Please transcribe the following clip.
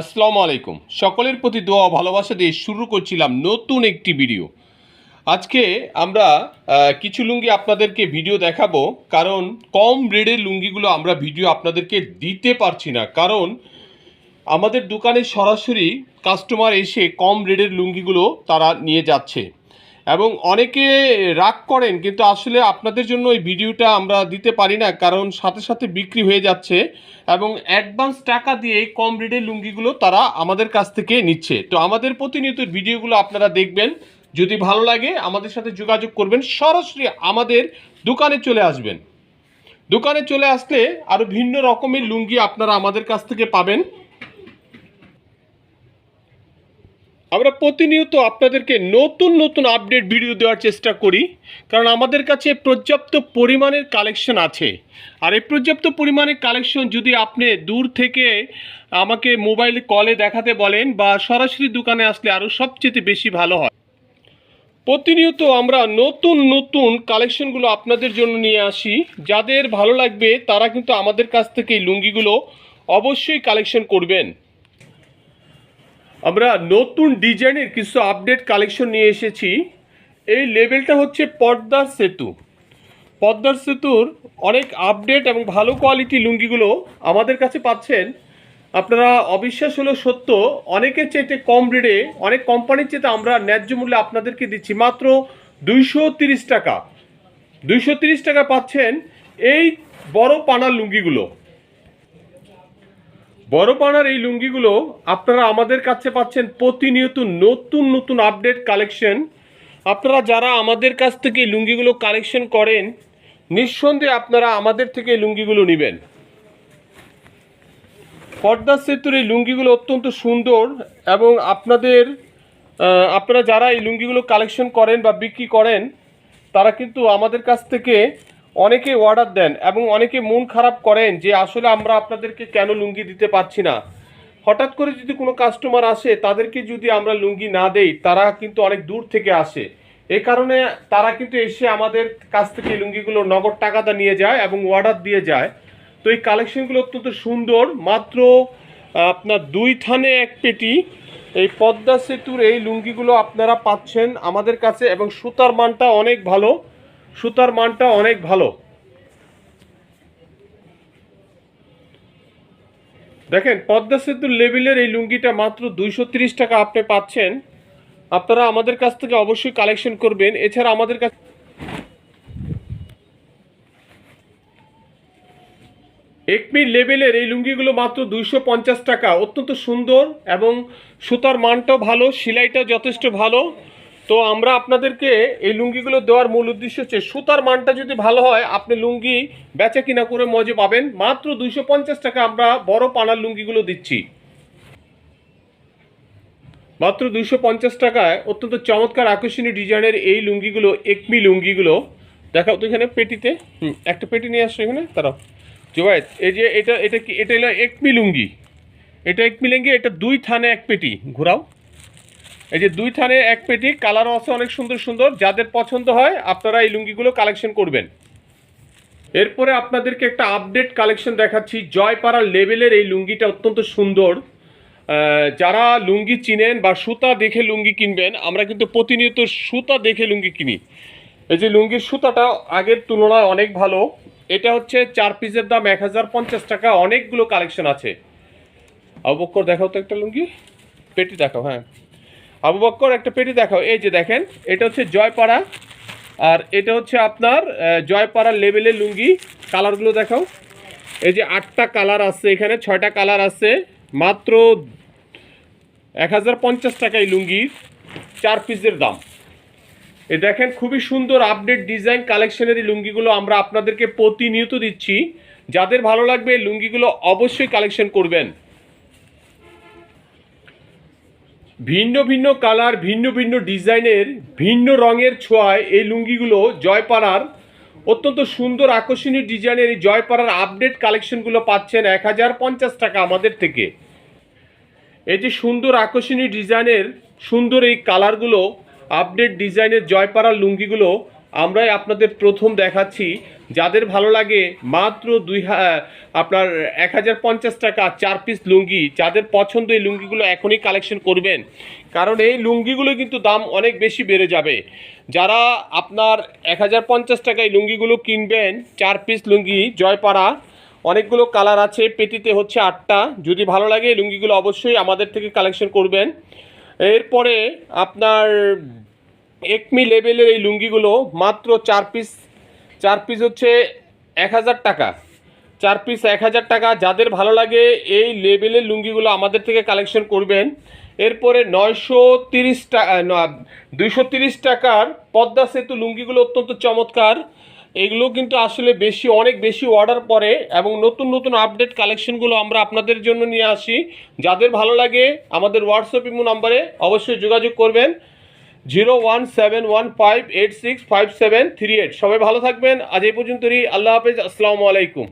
আসসালামু আলাইকুম। সকলের প্রতি দোয়া ভালোবাসা দিয়ে শুরু করছিলাম নতুন একটি ভিডিও। আজকে আমরা কিছু লুঙ্গি আপনাদেরকে ভিডিও দেখাবো, কারণ কম রেডের লুঙ্গিগুলো আমরা ভিডিও আপনাদেরকে দিতে পারছি না। কারণ আমাদের দোকানে সরাসরি কাস্টমার এসে কম রেডের লুঙ্গিগুলো তারা নিয়ে যাচ্ছে। এবং অনেকে রাগ করেন, কিন্তু আসলে আপনাদের জন্য এই ভিডিওটা আমরা দিতে পারি না, কারণ সাথে সাথে বিক্রি হয়ে যাচ্ছে এবং অ্যাডভান্স টাকা দিয়ে কম রেটের লুঙ্গিগুলো তারা আমাদের কাছ থেকে নিচ্ছে। তো আমাদের প্রতিনিয়ত ভিডিওগুলো আপনারা দেখবেন, যদি ভালো লাগে আমাদের সাথে যোগাযোগ করবেন, সরাসরি আমাদের দোকানে চলে আসবেন। দোকানে চলে আসলে আরও ভিন্ন রকমের লুঙ্গি আপনারা আমাদের কাছ থেকে পাবেন। আমরা প্রতিনিয়ত আপনাদেরকে নতুন নতুন আপডেট ভিডিও দেওয়ার চেষ্টা করি, কারণ আমাদের কাছে পর্যাপ্ত পরিমাণের কালেকশন আছে। আর এই পর্যাপ্ত পরিমাণের কালেকশন যদি আপনি দূর থেকে আমাকে মোবাইল কলে দেখাতে বলেন বা সরাসরি দোকানে আসলে আরও সবচেয়ে বেশি ভালো হয়। প্রতিনিয়ত আমরা নতুন নতুন কালেকশনগুলো আপনাদের জন্য নিয়ে আসি। যাদের ভালো লাগবে, তারা কিন্তু আমাদের কাছ থেকে এই লুঙ্গিগুলো অবশ্যই কালেকশন করবেন। আমরা নতুন ডিজাইনের কিছু আপডেট কালেকশন নিয়ে এসেছি। এই লেভেলটা হচ্ছে পদ্মার সেতু। পদ্মার সেতুর অনেক আপডেট এবং ভালো কোয়ালিটি লুঙ্গিগুলো আমাদের কাছে পাচ্ছেন। আপনারা অবিশ্বাস হলো সত্য, অনেকের চেয়ে কম রেটে অনেক কোম্পানির চেয়ে আমরা ন্যায্য মূল্যে আপনাদেরকে দিচ্ছি মাত্র দুইশো টাকা। দুইশো টাকা পাচ্ছেন এই বড় পানার লুঙ্গিগুলো। বড় পানার এই লুঙ্গিগুলো আপনারা আমাদের কাছে পাচ্ছেন প্রতিনিয়ত নতুন নতুন আপডেট কালেকশন আপনারা যারা আমাদের কাছ থেকে লুঙ্গিগুলো কালেকশন করেন, নিঃসন্দেহে আপনারা আমাদের থেকে এই লুঙ্গিগুলো নেবেন। পর্দা সেতুর এই লুঙ্গিগুলো অত্যন্ত সুন্দর এবং আপনাদের আপনারা যারা এই লুঙ্গিগুলো কালেকশন করেন বা বিক্রি করেন, তারা কিন্তু আমাদের কাছ থেকে অনেকে অর্ডার দেন এবং অনেকে মন খারাপ করেন যে আসলে আমরা আপনাদেরকে কেন লুঙ্গি দিতে পারছি না। হঠাৎ করে যদি কোনো কাস্টমার আসে, তাদেরকে যদি আমরা লুঙ্গি না দেই, তারা কিন্তু অনেক দূর থেকে আসে। এ কারণে তারা কিন্তু এসে আমাদের কাছ থেকে লুঙ্গিগুলো নগদ টাকাটা নিয়ে যায় এবং অর্ডার দিয়ে যায়। তো এই কালেকশনগুলো অত্যন্ত সুন্দর। মাত্র আপনার দুই থানে এক পেটি। এই পদ্মা সেতুর এই লুঙ্গিগুলো আপনারা পাচ্ছেন আমাদের কাছে এবং সুতার মানটা অনেক ভালো। সুতার মানটা অনেক ভালো। দেখেন, পদ্মা সেতুর লেভেলের এই লুঙ্গিটা মাত্র দুইশো টাকা আপনি পাচ্ছেন। আপনারা আমাদের কাছ থেকে অবশ্যই কালেকশন করবেন। এছাড়া আমাদের কাছে একমি লেভেলের এই লুঙ্গিগুলো মাত্র দুইশো পঞ্চাশ টাকা। অত্যন্ত সুন্দর এবং সুতার মানটাও ভালো সেলাইটা যথেষ্ট ভালো। তো আমরা আপনাদেরকে এই লুঙ্গিগুলো দেওয়ার মূল উদ্দেশ্য হচ্ছে, সুতার মানটা যদি ভালো হয়, আপনি লুঙ্গি বেচা কিনা করে মজে পাবেন। মাত্র দুইশো পঞ্চাশ টাকা আমরা বড় পানার লুঙ্গিগুলো দিচ্ছি। মাত্র দুইশো পঞ্চাশ টাকায় অত্যন্ত চমৎকার আকর্ষণীয় ডিজাইনের এই লুঙ্গিগুলো, একমি লুঙ্গিগুলো। দেখাও তো এখানে পেটিতে। হুম, একটা পেটি নিয়ে আসছো এখানে তারা জোবায়েত এই যে এটা এটা কি, এটা হলো একমি লুঙ্গি। এটা একমি লুঙ্গি, এটা দুই থানে এক পেটি। ঘোরাও। এই যে দুই থানে এক পেটি, কালারও আছে অনেক সুন্দর সুন্দর। যাদের পছন্দ হয়, আপনারা এই লুঙ্গিগুলো কালেকশন করবেন। এরপরে আপনাদেরকে একটা আপডেট কালেকশন দেখাচ্ছি। জয়পাড়ার লেভেলের এই লুঙ্গিটা অত্যন্ত সুন্দর। যারা লুঙ্গি চিনেন বা সুতা দেখে লুঙ্গি কিনবেন, আমরা কিন্তু প্রতিনিয়ত সুতা দেখে লুঙ্গি কিনি। এই যে লুঙ্গির সুতাটা আগের তুলনায় অনেক ভালো। এটা হচ্ছে চার পিসের দাম এক হাজার পঞ্চাশ টাকা। অনেকগুলো কালেকশন আছে। আবু বক্কর দেখাও তো একটা লুঙ্গি। পেটি দেখাও হ্যাঁ। আবু বক্কর, একটা পেটি দেখাও। এই যে দেখেন, এটা হচ্ছে জয়পাড়া, আর এটা হচ্ছে আপনার জয়পাড়া লেভেলের লুঙ্গি। কালারগুলো দেখাও। এই যে আটটা কালার আছে এখানে, ছয়টা কালার আছে। মাত্র এক হাজার পঞ্চাশ টাকা এই লুঙ্গির চার পিসের দাম। এ দেখেন, খুবই সুন্দর আপডেট ডিজাইন কালেকশনের এই লুঙ্গিগুলো আমরা আপনাদেরকে প্রতিনিয়ত দিচ্ছি। যাদের ভালো লাগবে এই লুঙ্গিগুলো অবশ্যই কালেকশন করবেন। ভিন্ন ভিন্ন কালার, ভিন্ন ভিন্ন ডিজাইনের, ভিন্ন রঙের ছোঁয়ায় এই লুঙ্গিগুলো জয়পাড়ার অত্যন্ত সুন্দর আকর্ষণীয় ডিজাইনের এই জয়পাড়ার আপডেট কালেকশনগুলো পাচ্ছেন এক হাজার পঞ্চাশ টাকা আমাদের থেকে। এই যে সুন্দর আকর্ষণীয় ডিজাইনের, সুন্দর এই কালারগুলো আপডেট ডিজাইনের জয়পাড়ার লুঙ্গিগুলো আমরাই আপনাদের প্রথম দেখাচ্ছি। যাদের ভালো লাগে মাত্র দুই আপনার এক হাজার পঞ্চাশ টাকা চার পিস লুঙ্গি, যাদের পছন্দ এই লুঙ্গিগুলো এখনই কালেকশন করবেন। কারণ এই লুঙ্গিগুলো কিন্তু দাম অনেক বেশি বেড়ে যাবে। যারা আপনার এক হাজার পঞ্চাশ টাকায় লুঙ্গিগুলো কিনবেন, চার পিস লুঙ্গি, জয়পাড়া, অনেকগুলো কালার আছে, পেটিতে হচ্ছে আটটা। যদি ভালো লাগে এই লুঙ্গিগুলো অবশ্যই আমাদের থেকে কালেকশন করবেন। এরপরে আপনার একমি লেভেলের এই লুঙ্গিগুলো মাত্র চার পিস চার পিস হচ্ছে এক হাজার টাকা। চার পিস এক হাজার টাকা, যাদের ভালো লাগে এই লেভেলের লুঙ্গিগুলো আমাদের থেকে কালেকশন করবেন। এরপরে নয়শো তিরিশ টাকা দুইশো তিরিশ টাকার পদ্মা সেতু লুঙ্গিগুলো অত্যন্ত চমৎকার। এগুলো কিন্তু আসলে বেশি, অনেক বেশি অর্ডার পরে এবং নতুন নতুন আপডেট কালেকশনগুলো আমরা আপনাদের জন্য নিয়ে আসি। যাদের ভালো লাগে আমাদের হোয়াটসঅ্যাপ নাম্বারে অবশ্যই যোগাযোগ করবেন। Zero one seven one five eight six five seven three eight. সবাই ভালো থাকবেন। আজ এই পর্যন্তই। আল্লাহ হাফেজ। আসসালামু আলাইকুম।